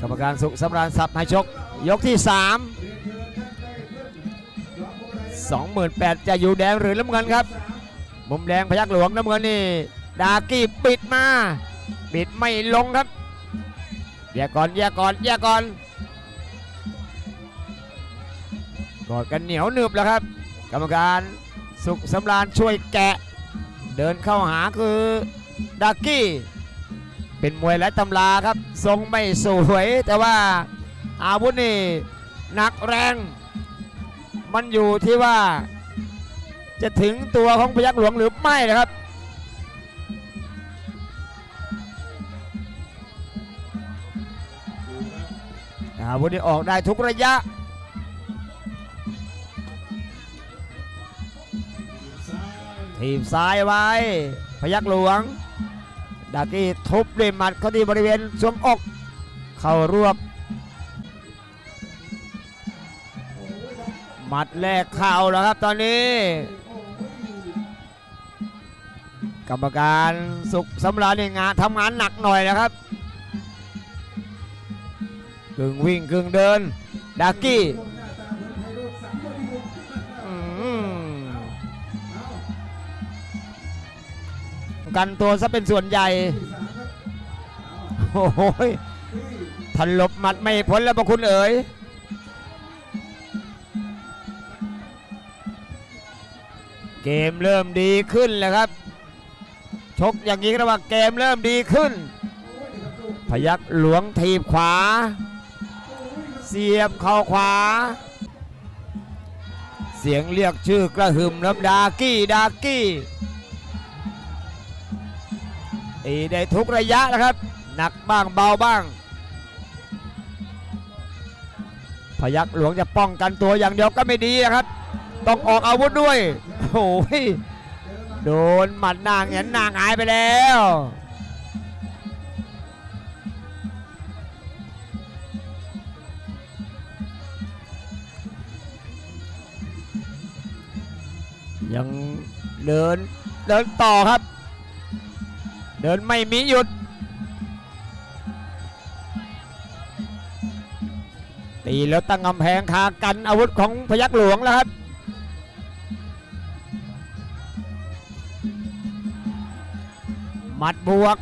กรรมการสุขสำราญทรัพย์ให้ชก ยกที่ 3 28,000จะอยู่แดงหรือน้ำเงินครับ มุมแดงพยักหลวงน้ำเงินนี่ดากี้ปิดมา ปิดไม่ลงครับแยกก่อนแยกก่อนแยกก่อนกอดกันเหนียวหนึบแล้วครับ กรรมการสุขสำราญช่วยแกะ เดินเข้าหาคือดากี้ เป็นมวยและตำราครับ ทรงไม่สวย แต่ว่าอาวุธนี่หนักแรง มันอยู่ที่ว่า จะถึงตัวของพยักหลวงหรือไม่นะครับอาวุธนี่ออกได้ทุกระยะทีมซ้ายไว้ พยักหลวง ดากี้ทุบด้วยหมัดเข้าที่บริเวณสวมอก เข้ารวบหมัดแรกเข่าแล้วครับตอนนี้ กรรมการสุขสำราญในงานทำงานหนักหน่อยนะครับกึ่งวิ่งกึ่งเดิน ดากี้ กันตัวซะเป็นส่วนใหญ่ โอ้โหยทันลบหมัดไม่พ้นแล้วพระคุณเอ๋ยเกมเริ่มดีขึ้นแล้วครับ ชกอย่างนี้ก็เรียกว่าเกมเริ่มดีขึ้น พยักหลวงทีบขวา เสียบเข่าขวา เสียงเรียกชื่อกระหึ่มรับดากี้ดากี้ ตีได้ทุกระยะนะครับ หนักบ้างเบาบ้าง พยักหลวงจะป้องกันตัวอย่างเดียวก็ไม่ดีนะครับ ต้องออกอาวุธด้วยโอ้ยโดนหมัดนางเห็นนางหายไปแล้วยังเดินเดินต่อครับ เดินไม่มีหยุด ตีแล้วตั้งกำแพงคากันอาวุธของพยักหลวงแล้วครับหมัดบวก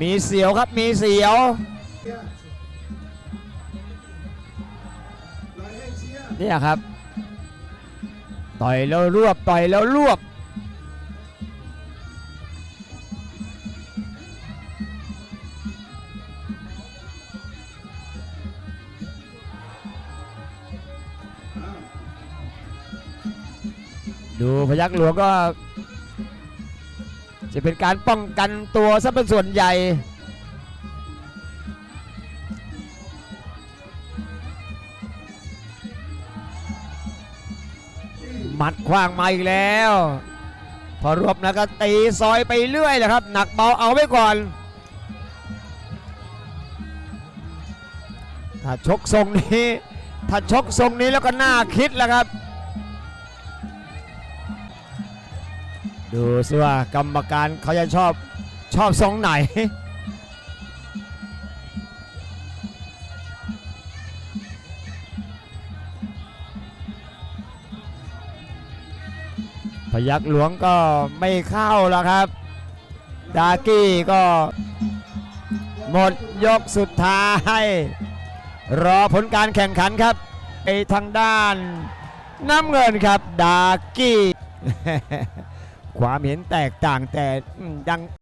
มีเสียวครับมีเสียวเนี่ยครับ ต่อยแล้วรวบต่อยแล้วรวบ ดูพยักหลวงก็ จะเป็นการป้องกันตัวซะเป็นส่วนใหญ่ หมัดขว้างมาอีกแล้ว พอรวบแล้วก็ตีซอยไปเรื่อยแหละครับ หนักเบาเอาไว้ก่อนถ้าชกทรงนี้ ถ้าชกทรงนี้แล้วก็น่าคิดแล้วครับ ดูสิว่ากรรมการเขาจะชอบชอบทรงไหน พยักหลวงก็ไม่เข้าแล้วครับ ดากี้ก็หมดยกสุดท้าย รอผลการแข่งขันครับไปทางด้านน้ำเงินครับ ดากี้ ความเห็นแตกต่างแต่ยัง